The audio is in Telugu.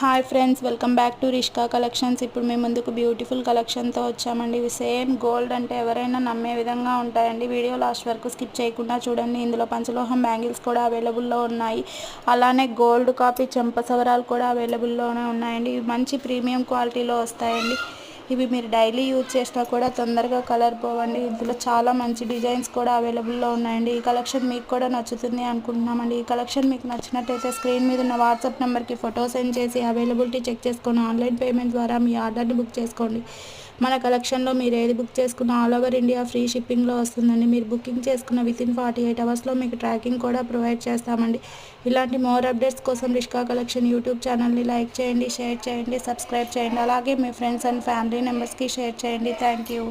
Hi friends welcome back to Rishka collections. ఇప్పుడు మేము ముందుకు బ్యూటిఫుల్ కలెక్షన్తో వచ్చామండి. ఇవి సేమ్ గోల్డ్ అంటే ఎవరైనా నమ్మే విధంగా ఉంటాయండి. వీడియో లాస్ట్ వరకు స్కిప్ చేయకుండా చూడండి. ఇందులో పంచలోహం బ్యాంగిల్స్ కూడా అవైలబుల్లో ఉన్నాయి. అలానే గోల్డ్ కాపీ చెంప సవరాలు కూడా అవైలబుల్లోనే ఉన్నాయండి. ఇవి మంచి ప్రీమియం క్వాలిటీలో వస్తాయండి. ఇవి మీరు డైలీ యూజ్ చేసినా కూడా తొందరగా కలర్ పోవండి. ఇందులో చాలా మంచి డిజైన్స్ కూడా అవైలబుల్లో ఉన్నాయండి. ఈ కలెక్షన్ మీకు కూడా నచ్చుతుంది అనుకుంటున్నామండి. ఈ కలెక్షన్ మీకు నచ్చినట్టయితే స్క్రీన్ మీద ఉన్న వాట్సాప్ నెంబర్కి ఫోటో సెండ్ చేసి అవైలబిలిటీ చెక్ చేసుకొని ఆన్లైన్ పేమెంట్ ద్వారా మీ ఆర్డర్ని బుక్ చేసుకోండి. మన కలెక్షన్లో మీరు ఏది బుక్ చేసుకున్న ఆల్ ఓవర్ ఇండియా ఫ్రీ షిప్పింగ్లో వస్తుందండి. మీరు బుకింగ్ చేసుకున్న విత్ ఇన్ ఫార్టీ ఎయిట్ అవర్స్లో మీకు ట్రాకింగ్ కూడా ప్రొవైడ్ చేస్తామండి. ఇలాంటి మోర్ అప్డేట్స్ కోసం రిష్కా కలెక్షన్ యూట్యూబ్ ఛానల్ని లైక్ చేయండి షేర్ చేయండి సబ్స్క్రైబ్ చేయండి. అలాగే మీ ఫ్రెండ్స్ అండ్ ఫ్యామిలీ ఫ్యామిలీ మెంబర్స్కి షేర్ చేయండి. Thank you